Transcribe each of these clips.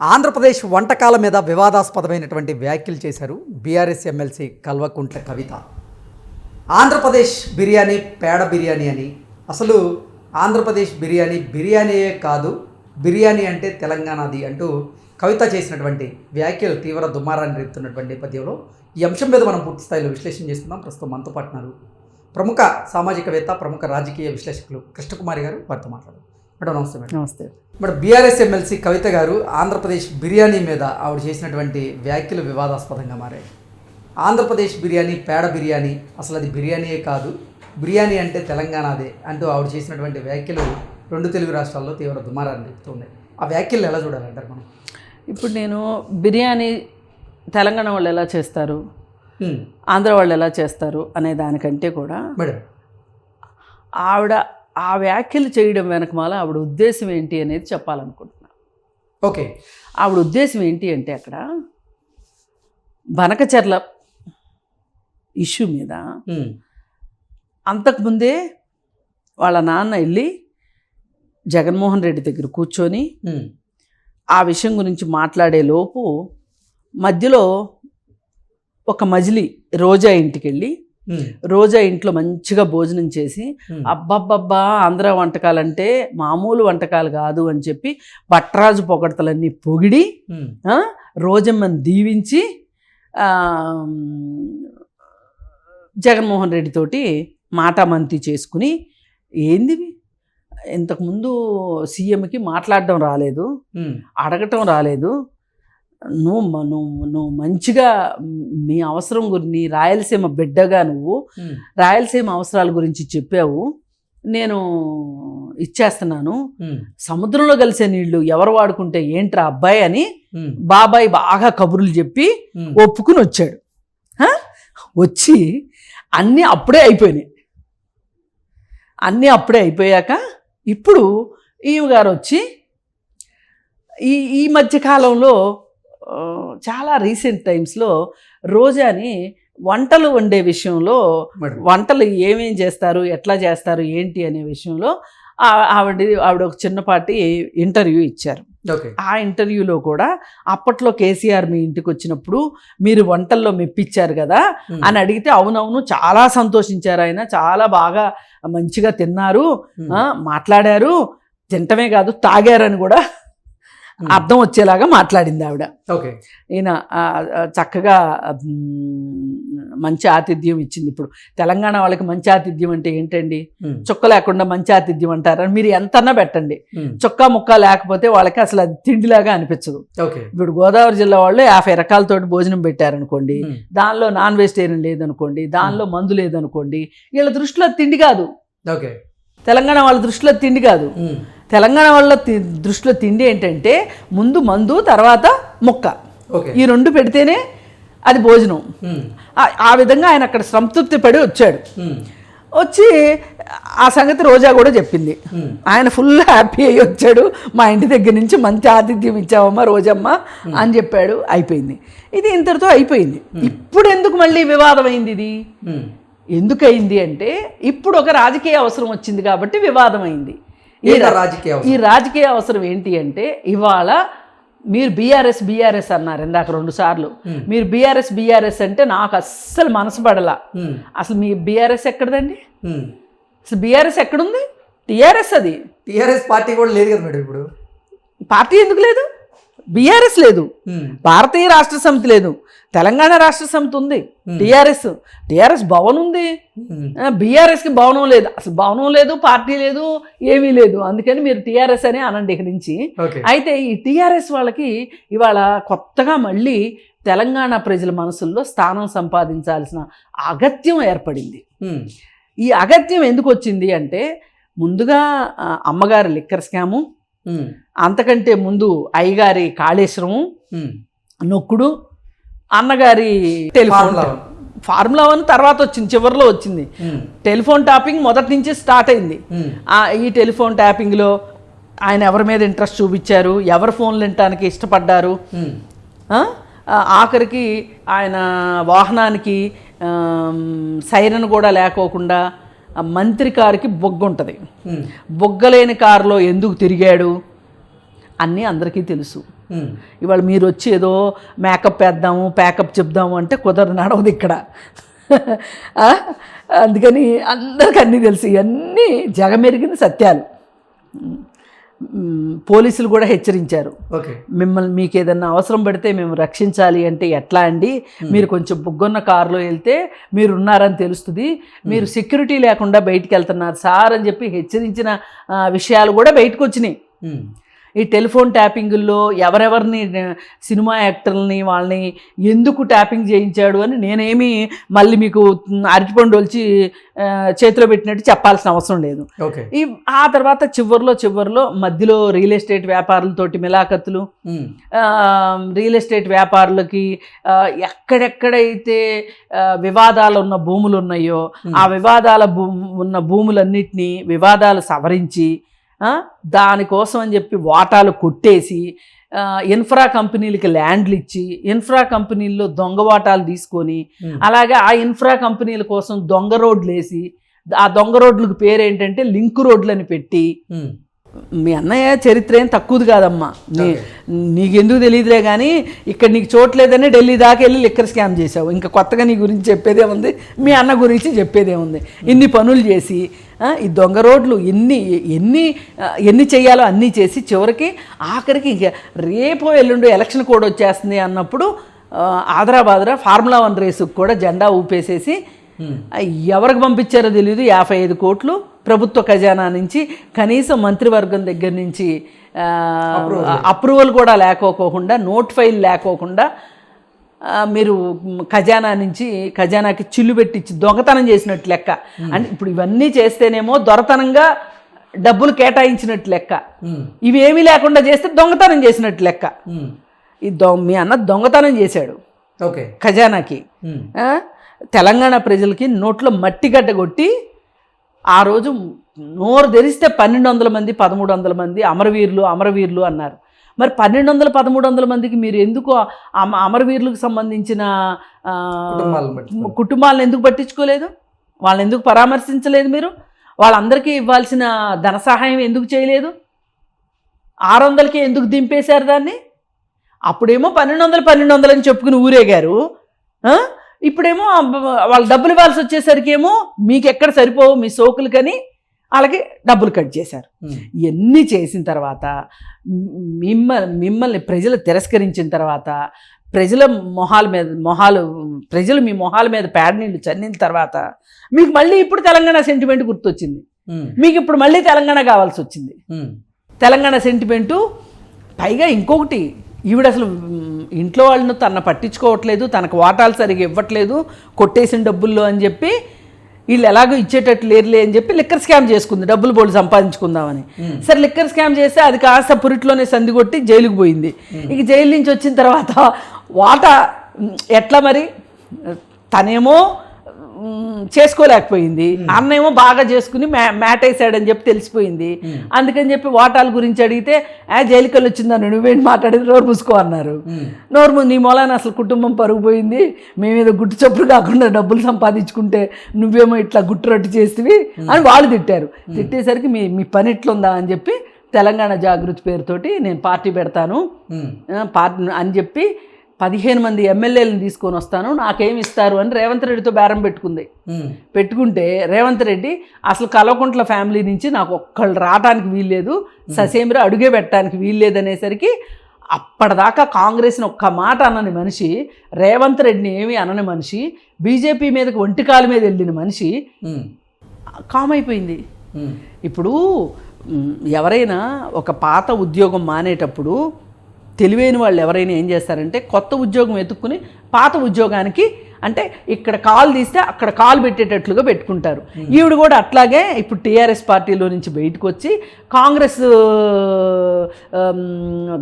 ఆంధ్రప్రదేశ్ వంటకాల మీద వివాదాస్పదమైనటువంటి వ్యాఖ్యలు చేశారు బీఆర్ఎస్ ఎమ్మెల్సీ కల్వకుంట్ల కవిత. ఆంధ్రప్రదేశ్ బిర్యానీ పేడ బిర్యానీ అని. అసలు ఆంధ్రప్రదేశ్ బిర్యానీ బిర్యానీయే కాదు బిర్యానీ అంటే తెలంగాణది అంటూ కవిత చేసినటువంటి వ్యాఖ్యలు తీవ్ర దుమారాన్ని రేపుతున్నటువంటి నేపథ్యంలో ఈ అంశం మీద మనం పూర్తి స్థాయిలో విశ్లేషణ చేస్తున్నాం. ప్రస్తుతం మనతో పాటున్నారు ప్రముఖ సామాజికవేత్త ప్రముఖ రాజకీయ విశ్లేషకులు కృష్ణకుమారి గారు. వారితో మాట్లాడారు మేడం నమస్తే మేడం. నమస్తే. మరి బీఆర్ఎస్ ఎమ్మెల్సీ కవిత గారు ఆంధ్రప్రదేశ్ బిర్యానీ మీద ఆవిడ చేసినటువంటి వ్యాఖ్యలు వివాదాస్పదంగా మారాయి. ఆంధ్రప్రదేశ్ బిర్యానీ పేడ బిర్యానీ అసలు అది బిర్యానీయే కాదు బిర్యానీ అంటే తెలంగాణదే అంటూ ఆవిడ చేసినటువంటి వ్యాఖ్యలు రెండు తెలుగు రాష్ట్రాల్లో తీవ్ర దుమారాన్ని రేపుతున్నాయి ఆ వ్యాఖ్యలు ఎలా చూడాలంటారు మనం ఇప్పుడు నేను బిర్యానీ తెలంగాణ వాళ్ళు ఎలా చేస్తారు. ఆంధ్ర వాళ్ళు ఎలా చేస్తారు అనే దానికంటే కూడా మేడం. ఆవిడ ఆ వ్యాఖ్యలు చేయడం వెనకమాల ఆవిడ ఉద్దేశం ఏంటి అనేది చెప్పాలనుకుంటున్నా ఓకే ఆవిడ ఉద్దేశం ఏంటి అంటే అక్కడ బనకచర్ల ఇష్యూ మీద. అంతకుముందే వాళ్ళ నాన్న వెళ్ళి జగన్మోహన్ రెడ్డి దగ్గర కూర్చొని. ఆ విషయం గురించి మాట్లాడే లోపు మధ్యలో ఒక మజిలీ రోజా ఇంటికి వెళ్ళి. రోజా ఇంట్లో మంచిగా భోజనం చేసి. అబ్బబ్బబ్బా ఆంధ్ర వంటకాలంటే మామూలు వంటకాలు కాదు అని చెప్పి భట్రాజు పొగడతలన్నీ పొగిడి రోజమ్మని దీవించి జగన్మోహన్ రెడ్డి తోటి మాటామంతి చేసుకుని ఏంది? ఇంతకుముందు సీఎంకి మాట్లాడడం రాలేదు. అడగటం రాలేదు నువ్వు నువ్వు నువ్వు మంచిగా మీ అవసరం గురించి రాయలసీమ బిడ్డగా నువ్వు. రాయలసీమ అవసరాల గురించి చెప్పావు నేను ఇచ్చేస్తున్నాను. సముద్రంలో కలిసే నీళ్ళు ఎవరు వాడుకుంటే ఏంట్రా అబ్బాయి అని. బాబాయ్ బాగా కబుర్లు చెప్పి. ఒప్పుకుని వచ్చాడు? వచ్చి అన్నీ అప్పుడే అయిపోయినాయి అన్నీ అప్పుడే అయిపోయాక ఇప్పుడు ఈమె గారు వచ్చి ఈ ఈ మధ్య కాలంలో ఆ, చాలా రీసెంట్ టైమ్స్లో రోజాని వంటలు వండే విషయంలో వంటలు ఏమేం చేస్తారు ఎట్లా చేస్తారు ఏంటి అనే విషయంలో ఆవిడ ఆవిడ ఒక చిన్నపాటి ఇంటర్వ్యూ ఇచ్చారు ఆ ఇంటర్వ్యూలో కూడా అప్పట్లో కేసీఆర్ మీ ఇంటికి వచ్చినప్పుడు మీరు వంటల్లో మెప్పించారు కదా. అని అడిగితే అవునవును చాలా సంతోషించారు ఆయన చాలా బాగా మంచిగా తిన్నారు మాట్లాడారు తింటమే కాదు తాగారని కూడా. అర్థం వచ్చేలాగా మాట్లాడింది ఆవిడ. ఓకే. ఈయన చక్కగా మంచి ఆతిథ్యం ఇచ్చింది ఇప్పుడు. తెలంగాణ వాళ్ళకి మంచి ఆతిథ్యం అంటే ఏంటండి. చుక్క లేకుండా మంచి ఆతిథ్యం అంటారా. మీరు ఎంతన్నా పెట్టండి. చొక్కా ముక్క లేకపోతే వాళ్ళకి అసలు అది తిండిలాగా అనిపించదు. ఓకే. ఇప్పుడు గోదావరి జిల్లా వాళ్ళు యాభై రకాలతోటి భోజనం పెట్టారనుకోండి. దానిలో నాన్ వెజిటేరియన్ లేదనుకోండి దానిలో మందు లేదనుకోండి వీళ్ళ దృష్టిలో తిండి కాదు. ఓకే. తెలంగాణ వాళ్ళ దృష్టిలో తిండి కాదు. తెలంగాణ వాళ్ళ దృష్టిలో తిండి ఏంటంటే ముందు మందు తర్వాత ముక్క. ఓకే. ఈ రెండు పెడితేనే అది భోజనం. ఆ- విధంగా ఆయన అక్కడ సంతృప్తి పడి వచ్చాడు. వచ్చి ఆ సంగతి రోజా కూడా చెప్పింది. ఆయన ఫుల్ హ్యాపీ అయ్యి వచ్చాడు. మా ఇంటి దగ్గర నుంచి మంచి ఆతిథ్యం ఇచ్చావమ్మా రోజమ్మ అని చెప్పాడు. అయిపోయింది. ఇది ఇంతటితో అయిపోయింది. ఇప్పుడు ఎందుకు మళ్ళీ వివాదం అయింది ఇది? హ్మ్. ఎందుకు అయింది అంటే ఇప్పుడు ఒక రాజకీయ అవసరం వచ్చింది కాబట్టి వివాదం అయింది. ఈ రాజకీయ ఈ రాజకీయ అవసరం ఏంటి అంటే ఇవాళ మీరు బీఆర్ఎస్ బీఆర్ఎస్ అన్నారు ఇందాక రెండు సార్లు. మీరు బీఆర్ఎస్ బీఆర్ఎస్ అంటే నాకు అస్సలు మనసు పడలా. అసలు మీ బీఆర్ఎస్ ఎక్కడదండి. అసలు బీఆర్ఎస్ ఎక్కడుంది? టీఆర్ఎస్ అది. టీఆర్ఎస్ పార్టీ కూడా లేదు కదా మేడం ఇప్పుడు. పార్టీ ఎందుకు లేదు? బీఆర్ఎస్ లేదు. భారతీయ రాష్ట్ర సమితి లేదు. తెలంగాణ రాష్ట్ర సమితి ఉంది. టీఆర్ఎస్ టీఆర్ఎస్ భవన్ ఉంది. బీఆర్ఎస్కి భవనం లేదు అసలు భవనం లేదు పార్టీ లేదు ఏమీ లేదు అందుకని మీరు టీఆర్ఎస్ అని అనండి ఇక్కడి నుంచి అయితే ఈ టీఆర్ఎస్ వాళ్ళకి ఇవాళ కొత్తగా మళ్ళీ తెలంగాణ ప్రజల మనసుల్లో స్థానం సంపాదించాల్సిన అగత్యం ఏర్పడింది. ఈ అగత్యం ఎందుకు వచ్చింది అంటే ముందుగా అమ్మగారి లిక్కర్ స్కాము. అంతకంటే ముందు అయ్యగారి కాళేశ్వరము. నొక్కుడు అన్నగారి టెలిఫోన్ ఫార్ములా వన్. తర్వాత వచ్చింది చివరిలో వచ్చింది. టెలిఫోన్ టాపింగ్ మొదటి నుంచి స్టార్ట్ అయింది ఈ టెలిఫోన్ ట్యాపింగ్లో ఆయన ఎవరి మీద ఇంట్రెస్ట్ చూపించారు ఎవరి ఫోన్లు వినటానికి ఇష్టపడ్డారు ఆఖరికి ఆయన వాహనానికి సైరన్ కూడా లేకోకుండా మంత్రి కారుకి బొగ్గ ఉంటుంది. బొగ్గలేని కారులో ఎందుకు తిరిగాడు అన్నీ అందరికీ తెలుసు. ఇవాళ మీరు వచ్చి ఏదో మేకప్ వేద్దాము ప్యాకప్ చెప్దాము అంటే కుదరదు నడవదు ఇక్కడ? అందుకని అందరికి అన్నీ తెలుసు. ఇవన్నీ జగమెరిగిన సత్యాలు. పోలీసులు కూడా హెచ్చరించారు. ఓకే. మిమ్మల్ని మీకు ఏదన్నా అవసరం పడితే మేము రక్షించాలి అంటే ఎట్లా అండి? మీరు కొంచెం బుగ్గొన్న కారులో వెళ్తే మీరు ఉన్నారని తెలుస్తుంది. మీరు సెక్యూరిటీ లేకుండా బయటికి వెళ్తున్నారు సార్ అని చెప్పి హెచ్చరించిన విషయాలు కూడా బయటకు వచ్చినాయి. ఈ టెలిఫోన్ ట్యాపింగుల్లో ఎవరెవరిని సినిమా యాక్టర్లని వాళ్ళని ఎందుకు ట్యాపింగ్ చేయించాడు అని నేనేమి మళ్ళీ మీకు అరటిపండు వచ్చి చేతిలో పెట్టినట్టు చెప్పాల్సిన అవసరం లేదు. ఈ ఆ తర్వాత చివరిలో చివరిలో మధ్యలో రియల్ ఎస్టేట్ వ్యాపారులతోటి మిలాఖతులు రియల్ ఎస్టేట్ వ్యాపారులకి ఎక్కడెక్కడైతే వివాదాలు ఉన్న భూములు ఉన్నాయో ఆ వివాదాల భూ ఉన్న భూములన్నిటినీ వివాదాలు సవరించి దానికోసం అని చెప్పి వాటాలు కొట్టేసి ఇన్ఫ్రా కంపెనీలకి ల్యాండ్లు ఇచ్చి ఇన్ఫ్రా కంపెనీల్లో దొంగ వాటాలు తీసుకొని. అలాగే ఆ ఇన్ఫ్రా కంపెనీల కోసం దొంగ రోడ్లు వేసి ఆ దొంగ రోడ్లకు పేరు ఏంటంటే లింక్ రోడ్లు అని పెట్టి. మీ అన్నయ్య చరిత్ర ఏం తక్కువది కాదమ్మా. నీ. నీకెందుకు తెలియదులే కానీ ఇక్కడ నీకు చోట్లేదని ఢిల్లీ దాకా వెళ్ళి లిక్కర్ స్కామ్ చేసావు ఇంకా కొత్తగా నీ గురించి చెప్పేదే ఉంది. మీ అన్న గురించి చెప్పేదే ఉంది. ఇన్ని పనులు చేసి ఈ దొంగ రోడ్లు ఎన్ని ఎన్ని ఎన్ని చేయాలో అన్నీ చేసి చివరికి ఆఖరికి ఇంక రేపో ఎల్లుండి ఎలక్షన్ కోడ్ వచ్చేస్తుంది అన్నప్పుడు ఆదరాబాదరా ఫార్ములా వన్ రేసుకు కూడా జెండా ఊపేసేసి ఎవరికి పంపించారో తెలియదు యాభై ఐదు కోట్లు ప్రభుత్వ ఖజానా నుంచి కనీసం మంత్రివర్గం దగ్గర నుంచి అప్రూవల్ కూడా లేకోకుండా నోట్ ఫైల్ లేకోకుండా మీరు ఖజానా నుంచి ఖజానాకి చిల్లు పెట్టించి దొంగతనం చేసినట్టు లెక్క. అంటే ఇప్పుడు ఇవన్నీ చేస్తేనేమో దొరతనంగా డబ్బులు కేటాయించినట్టు లెక్క. ఉమ్. ఇవేమీ లేకుండా చేస్తే దొంగతనం చేసినట్టు లెక్క. ఉమ్. ఈ దొ మీ అన్న దొంగతనం చేశాడు. ఓకే ఖజానాకి? తెలంగాణ ప్రజలకి నోట్లో మట్టి గడ్డ కొట్టి ఆ రోజు నోరు తెరిస్తే పన్నెండు వందల మంది పదమూడు వందల మంది అమరవీరులు అమరవీరులు అన్నారు. మరి పన్నెండు వందల పదమూడు వందల మందికి మీరు ఎందుకు అమ- అమరవీరులకు సంబంధించిన కుటుంబాలను ఎందుకు పట్టించుకోలేదు? వాళ్ళని ఎందుకు పరామర్శించలేదు మీరు? వాళ్ళందరికీ ఇవ్వాల్సిన ధన సహాయం ఎందుకు చేయలేదు? ఆరు వందలకి ఎందుకు దింపేశారు దాన్ని? అప్పుడేమో పన్నెండు వందలు పన్నెండు వందలు అని చెప్పుకుని ఊరేగారు? ఇప్పుడేమో వాళ్ళ డబ్బులు ఇవ్వాల్సి వచ్చేసరికి ఏమో మీకు ఎక్కడ సరిపోవు మీ సోకులకని వాళ్ళకి డబ్బులు కట్ చేశారు. ఇవన్నీ చేసిన తర్వాత మిమ్మ మిమ్మల్ని ప్రజలు తిరస్కరించిన తర్వాత ప్రజల మొహాల మీద మొహాలు ప్రజలు మీ మొహాల మీద పేడ నీళ్ళు చల్లిన తర్వాత మీకు మళ్ళీ ఇప్పుడు తెలంగాణ సెంటిమెంట్ గుర్తొచ్చింది. మీకు ఇప్పుడు మళ్ళీ తెలంగాణ కావాల్సి వచ్చింది. తెలంగాణ సెంటిమెంటు పైగా ఇంకొకటి ఈవిడ అసలు ఇంట్లో వాళ్ళను తన పట్టించుకోవట్లేదు తనకు వాటాలు సరిగా ఇవ్వట్లేదు కొట్టేసిన డబ్బుల్లో అని చెప్పి వీళ్ళు ఎలాగో ఇచ్చేటట్టు లేరులే అని చెప్పి లిక్కర్ స్కామ్ చేసుకుంది డబ్బులు బోళ్ళు సంపాదించుకుందామని. సరే లిక్కర్ స్కామ్ చేస్తే అది కాస్త పురిట్లోనే సంది కొట్టి జైలుకు పోయింది. ఇక జైలు నుంచి వచ్చిన తర్వాత వాటా ఎట్లా మరి? తనేమో చేసుకోలేకపోయింది. అన్నేమో బాగా చేసుకుని మ్యా మ్యాట్ వేసాడని చెప్పి తెలిసిపోయింది. అందుకని చెప్పి వాటాల గురించి అడిగితే ఆ జైలుకల్ వచ్చిందని నువ్వేంటి మాట్లాడేది? నోరు మూసుకో అన్నారు. నోరు నీ మూలాన అసలు కుటుంబం పరుగు పోయింది మేమేదో గుట్టు చప్పుడు కాకుండా డబ్బులు సంపాదించుకుంటే నువ్వేమో ఇట్లా గుట్టు రట్టు చేస్తేవి అని వాళ్ళు తిట్టారు. తిట్టేసరికి మీ మీ పని ఎట్లుందా అని చెప్పి తెలంగాణ జాగృతి పేరుతోటి నేను పార్టీ పెడతాను. పార్టీ అని చెప్పి పదిహేను మంది ఎమ్మెల్యేలను తీసుకొని వస్తాను నాకేమి ఇస్తారు అని రేవంత్ రెడ్డితో బేరం పెట్టుకుంది. పెట్టుకుంటే రేవంత్ రెడ్డి అసలు కల్వకుంట్ల ఫ్యామిలీ నుంచి నాకు ఒక్కళ్ళు రావడానికి వీల్లేదు ససేమిరా అడుగే పెట్టడానికి వీల్లేదు అనేసరికి అప్పటిదాకా కాంగ్రెస్ని ఒక్క మాట అనని మనిషి రేవంత్ రెడ్డిని ఏమీ అనని మనిషి బీజేపీ మీదకి ఒంటికాల మీద వెళ్ళిన మనిషి. కామ్ అయిపోయింది. ఇప్పుడు ఎవరైనా ఒక పాత ఉద్యోగం మానేటప్పుడు తెలివైన వాళ్ళు ఎవరైనా ఏం చేస్తారంటే కొత్త ఉద్యోగం ఎత్తుక్కుని పాత ఉద్యోగానికి అంటే ఇక్కడ కాల్ తీస్తే అక్కడ కాల్ పెట్టేటట్లుగా పెట్టుకుంటారు. ఈవిడ కూడా అట్లాగే ఇప్పుడు టీఆర్ఎస్ పార్టీలో నుంచి బయటకు వచ్చి కాంగ్రెస్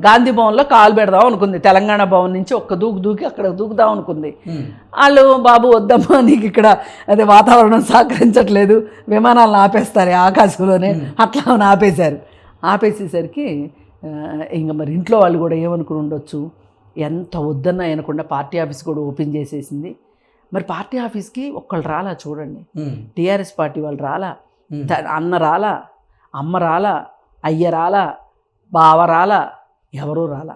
గాంధీ భవన్లో కాల్ పెడదాం అనుకుంది. తెలంగాణ భవన్ నుంచి ఒక్క దూకు దూకి అక్కడ దూకుదాం అనుకుంది. ఉమ్. వాళ్ళు బాబు వద్దమ్మా నీకు ఇక్కడ అదే వాతావరణం సహకరించట్లేదు. విమానాలను ఆపేస్తారు ఆకాశంలోనే. అట్లా అని ఆపేశారు. ఆపేసేసరికి ఇంక మరి ఇంట్లో వాళ్ళు కూడా ఏమనుకుని ఉండొచ్చు? ఎంత వద్దన్నా అనకుండా పార్టీ ఆఫీస్ కూడా ఓపెన్ చేసేసింది. మరి పార్టీ ఆఫీస్కి ఒక్కళ్ళు రాలా చూడండి. టీఆర్ఎస్ పార్టీ వాళ్ళు రాలా? అన్న రాలా? అమ్మ రాలా? అయ్య రాలా? బావ రాలా? ఎవరూ రాలా.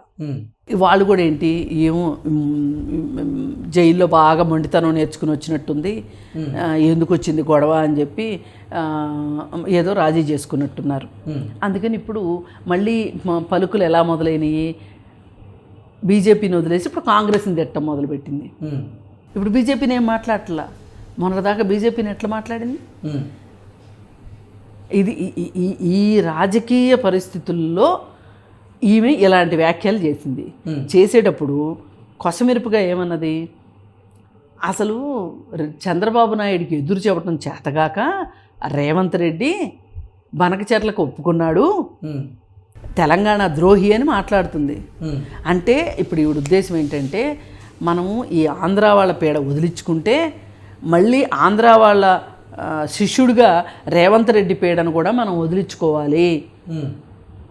వాళ్ళు కూడా ఏంటి ఏమో జైల్లో బాగా మొండితనం నేర్చుకుని వచ్చినట్టుంది. ఎందుకు వచ్చింది గొడవ అని చెప్పి ఏదో రాజీ చేసుకున్నట్టున్నారు. అందుకని ఇప్పుడు మళ్ళీ పలుకులు ఎలా మొదలైనవి బీజేపీని వదిలేసి ఇప్పుడు కాంగ్రెస్ని తిట్టం మొదలుపెట్టింది. ఇప్పుడు బీజేపీని ఏం మాట్లాడట్లా మొన్నటిదాకా బీజేపీని ఎట్లా మాట్లాడింది? ఇది ఈ రాజకీయ పరిస్థితుల్లో ఈమె ఇలాంటి వ్యాఖ్యలు చేసింది. చేసేటప్పుడు కొసమెరుపుగా ఏమన్నది? అసలు చంద్రబాబు నాయుడికి ఎదురు చెప్పడం చేతగాక రేవంత్ రెడ్డి బనకచెర్లకు ఒప్పుకున్నాడు. తెలంగాణ ద్రోహి అని మాట్లాడుతుంది. అంటే ఇప్పుడు ఈవిడ ఉద్దేశం ఏంటంటే మనము ఈ ఆంధ్ర వాళ్ళ పీడ వదిలించుకుంటే మళ్ళీ ఆంధ్ర వాళ్ళ శిష్యుడిగా రేవంత్ రెడ్డి పీడను కూడా మనం వదిలించుకోవాలి.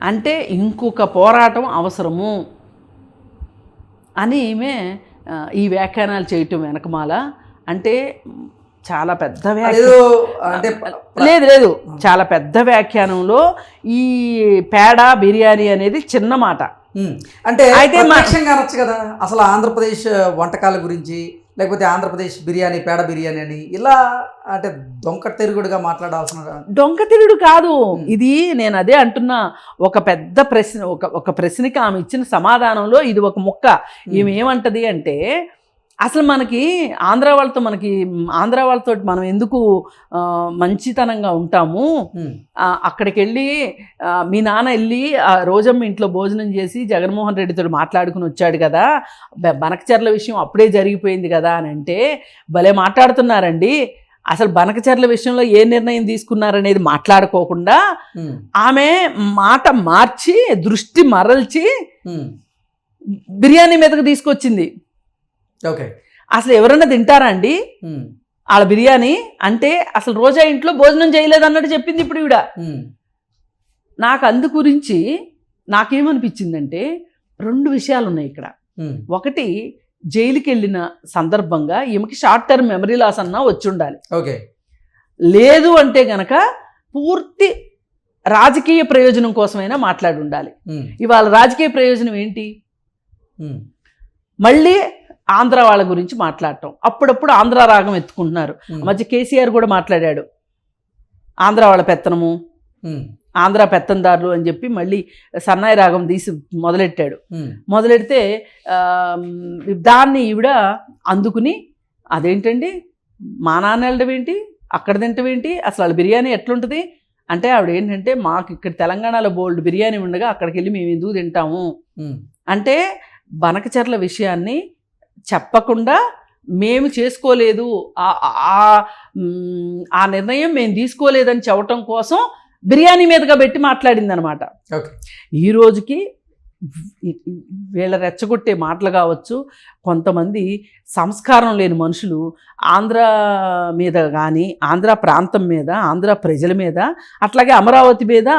అంటే ఇంకొక పోరాటం అవసరము అని ఈమె ఈ వ్యాఖ్యానాలు చేయటం వెనకమాల. అంటే చాలా పెద్ద లేదు లేదు చాలా పెద్ద వ్యాఖ్యానంలో ఈ పేడ బిర్యానీ అనేది చిన్న మాట. అంటే అయితే కదా అసలు ఆంధ్రప్రదేశ్ వంటకాల గురించి లేకపోతే ఆంధ్రప్రదేశ్ బిర్యానీ పేడ బిర్యానీ అని ఇలా అంటే దొంక తెరుగుడుగా మాట్లాడాల్సిన డొంకతిరుడు కాదు. ఇది నేను అదే అంటున్నా. ఒక పెద్ద ప్రశ్న ఒక ఒక ప్రశ్నకి ఆమె ఇచ్చిన సమాధానంలో ఇది ఒక ముక్క. ఈమె ఏమంటది అంటే అసలు మనకి ఆంధ్ర వాళ్ళతో మనకి ఆంధ్ర వాళ్ళతో మనం ఎందుకు మంచితనంగా ఉంటాము? అక్కడికి వెళ్ళి మీ నాన్న వెళ్ళి ఆ రోజమ్మ ఇంట్లో భోజనం చేసి జగన్మోహన్ రెడ్డితో మాట్లాడుకుని వచ్చాడు కదా? బనకచర్ల విషయం అప్పుడే జరిగిపోయింది కదా అని అంటే భలే మాట్లాడుతున్నారండి. అసలు బనకచర్ల విషయంలో ఏ నిర్ణయం తీసుకున్నారనేది మాట్లాడుకోకుండా ఆమె మాట మార్చి దృష్టి మరల్చి బిర్యానీ మీదకు తీసుకొచ్చింది. ఓకే. అసలు ఎవరైనా తింటారా అండి? వాళ్ళ బిర్యానీ అంటే అసలు రోజా ఇంట్లో భోజనం చేయలేదు అన్నట్టు చెప్పింది ఇప్పుడు ఈవిడ. ఉమ్, నాకు అందు గురించి నాకేమనిపించిందంటే రెండు విషయాలు ఉన్నాయి ఇక్కడ ఒకటి జైలుకి వెళ్ళిన సందర్భంగా ఈమెకి షార్ట్ టర్మ్ మెమరీ లాస్ అన్నా వచ్చి ఉండాలి ఓకే. లేదు అంటే గనక పూర్తి రాజకీయ ప్రయోజనం కోసమైనా మాట్లాడి ఉండాలి ఇవాళ రాజకీయ ప్రయోజనం ఏంటి? మళ్ళీ ఆంధ్ర వాళ్ళ గురించి మాట్లాడటం. అప్పుడప్పుడు ఆంధ్ర రాగం ఎత్తుకుంటున్నారు. మధ్య కేసీఆర్ కూడా మాట్లాడాడు. ఆంధ్ర వాళ్ళ పెత్తనము ఆంధ్ర పెత్తందారులు అని చెప్పి మళ్ళీ సన్నాయి రాగం తీసి మొదలెట్టాడు. మొదలెడితే దాన్ని ఈవిడ అందుకుని అదేంటండి? మా నాన్న వెళ్ళడం ఏంటి? అక్కడ తింటం ఏంటి? అసలు వాళ్ళ బిర్యానీ ఎట్లుంటుంది? అంటే ఆవిడ ఏంటంటే మాకు ఇక్కడ తెలంగాణలో బోల్డ్ బిర్యానీ ఉండగా అక్కడికి వెళ్ళి మేము ఎందుకు తింటాము? అంటే బనకచర్ల విషయాన్ని చెప్పకుండా మేము చేసుకోలేదు. ఆ- నిర్ణయం మేము తీసుకోలేదని చెప్పటం కోసం బిర్యానీ మీదగా పెట్టి మాట్లాడింది అనమాట ఈ రోజుకి వీళ్ళ రెచ్చగొట్టే మాటలు కావచ్చు కొంతమంది సంస్కారం లేని మనుషులు ఆంధ్ర మీద కానీ ఆంధ్ర ప్రాంతం మీద ఆంధ్ర ప్రజల మీద అట్లాగే అమరావతి మీద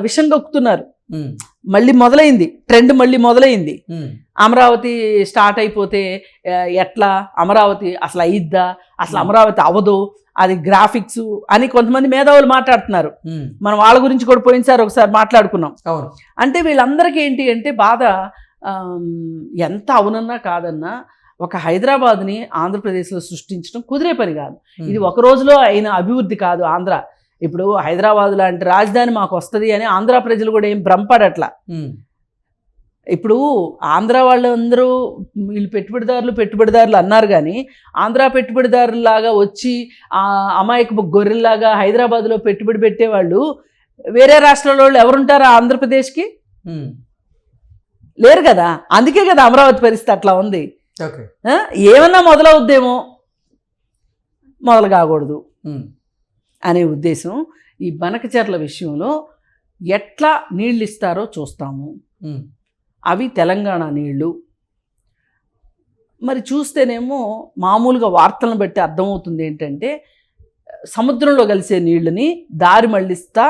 విషం కక్కుతున్నారు. ఉమ్, మళ్ళీ మొదలైంది. ట్రెండ్ మళ్ళీ మొదలైంది. అమరావతి స్టార్ట్ అయిపోతే ఎట్లా? అమరావతి అసలు అయిద్దా? అసలు అమరావతి అవదు. అది గ్రాఫిక్స్ అని కొంతమంది మేధావులు మాట్లాడుతున్నారు. మనం వాళ్ళ గురించి కూడా పోయినసారి ఒకసారి మాట్లాడుకున్నాం. అవును. అంటే వీళ్ళందరికీ ఏంటి అంటే బాధ ఎంత అవునన్నా కాదన్నా ఒక హైదరాబాద్ని ఆంధ్రప్రదేశ్లో సృష్టించడం కుదిరే పని కాదు. ఇది ఒక రోజులో అయిన అభివృద్ధి కాదు ఆంధ్ర. ఇప్పుడు హైదరాబాద్ లాంటి రాజధాని మాకు వస్తుంది అని ఆంధ్ర ప్రజలు కూడా ఏం భ్రమపడట్లా. ఇప్పుడు ఆంధ్ర వాళ్ళందరూ వీళ్ళు పెట్టుబడిదారులు పెట్టుబడిదారులు అన్నారు కానీ ఆంధ్ర పెట్టుబడిదారులాగా వచ్చి ఆ అమాయకపు గొర్రెల్లాగా హైదరాబాద్లో పెట్టుబడి పెట్టేవాళ్ళు వేరే రాష్ట్రాల వాళ్ళు ఎవరుంటారా ఆంధ్రప్రదేశ్కి? లేరు కదా. అందుకే కదా అమరావతి పరిస్థితి అట్లా ఉంది? ఏమన్నా మొదలవుద్దేమో మొదలు కాకూడదు. అనే ఉద్దేశం ఈ బనకచర్ల విషయంలో ఎట్లా నీళ్ళు ఇస్తారో చూస్తాము అవి తెలంగాణ నీళ్ళు మరి చూస్తేనేమో మామూలుగా వార్తలను బట్టి అర్థమవుతుంది ఏంటంటే సముద్రంలో కలిసే నీళ్ళని దారి మళ్ళిస్తా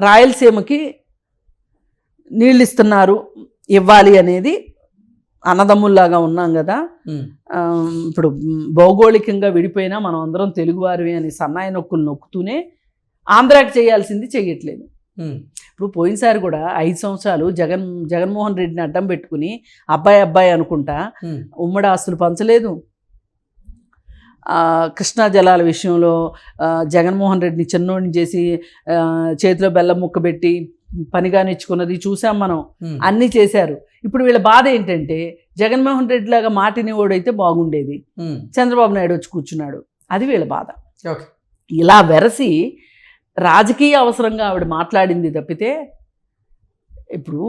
రాయలసీమకి నీళ్ళు ఇస్తున్నారు ఇవ్వాలి అనేది అన్నదమ్ముల్లాగా ఉన్నాం కదా. ఇప్పుడు భౌగోళికంగా విడిపోయినా మనం అందరం తెలుగువారివి అని సన్నాయి నొక్కులు నొక్కుతూనే ఆంధ్రాకి చేయాల్సింది చేయట్లేదు. ఇప్పుడు పోయినసారి కూడా ఐదు సంవత్సరాలు జగన్ జగన్మోహన్ రెడ్డిని అడ్డం పెట్టుకుని అబ్బాయి అబ్బాయి అనుకుంటా ఉమ్, ఉమ్మడి ఆస్తులు పంచలేదు. కృష్ణా జలాల విషయంలో జగన్మోహన్ రెడ్డిని చిన్నోడిని చేసి చేతిలో బెల్లం ముక్క పెట్టి పనిగా నెచ్చుకున్నది చూసాం మనం. అన్నీ చేశారు. ఇప్పుడు వీళ్ళ బాధ ఏంటంటే జగన్మోహన్ రెడ్డి లాగా మాటినివాడైతే బాగుండేది. ఉమ్, చంద్రబాబు నాయుడు వచ్చి కూర్చున్నాడు. అది వీళ్ళ బాధ. ఇలా వెరసి రాజకీయ అవసరంగా ఆవిడ మాట్లాడింది తప్పితే ఇప్పుడు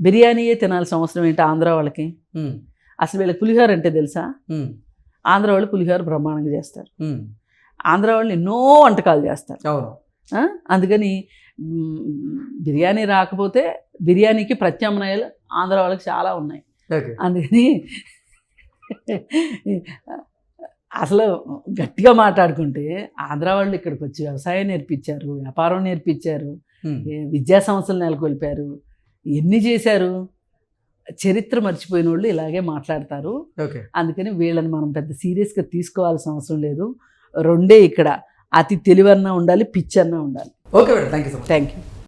బిర్యానీయే తినాల్సిన అవసరం ఏంటి ఆంధ్ర వాళ్ళకి? అసలు వీళ్ళకి పులిహోర అంటే తెలుసా? ఆంధ్ర వాళ్ళు పులిహోర బ్రహ్మాండంగా చేస్తారు. ఆంధ్ర వాళ్ళు ఎన్నో వంటకాలు చేస్తారు? అందుకని బిర్యానీ రాకపోతే బిర్యానీకి ప్రత్యామ్నాయాలు ఆంధ్ర వాళ్ళకి చాలా ఉన్నాయి. అందుకని అసలు గట్టిగా మాట్లాడుకుంటే ఆంధ్ర వాళ్ళు ఇక్కడికి వచ్చి వ్యవసాయం నేర్పించారు వ్యాపారం నేర్పించారు విద్యా సంస్థలు నెలకొల్పారు ఎన్ని చేశారు చరిత్ర మర్చిపోయిన వాళ్ళు ఇలాగే మాట్లాడతారు. అందుకని వీళ్ళని మనం పెద్ద సీరియస్గా తీసుకోవాల్సిన అవసరం లేదు. రెండే ఇక్కడ అతి తెలివన్నా ఉండాలి పిచ్చన్నా ఉండాలి. Okay, thank you so much. Thank you.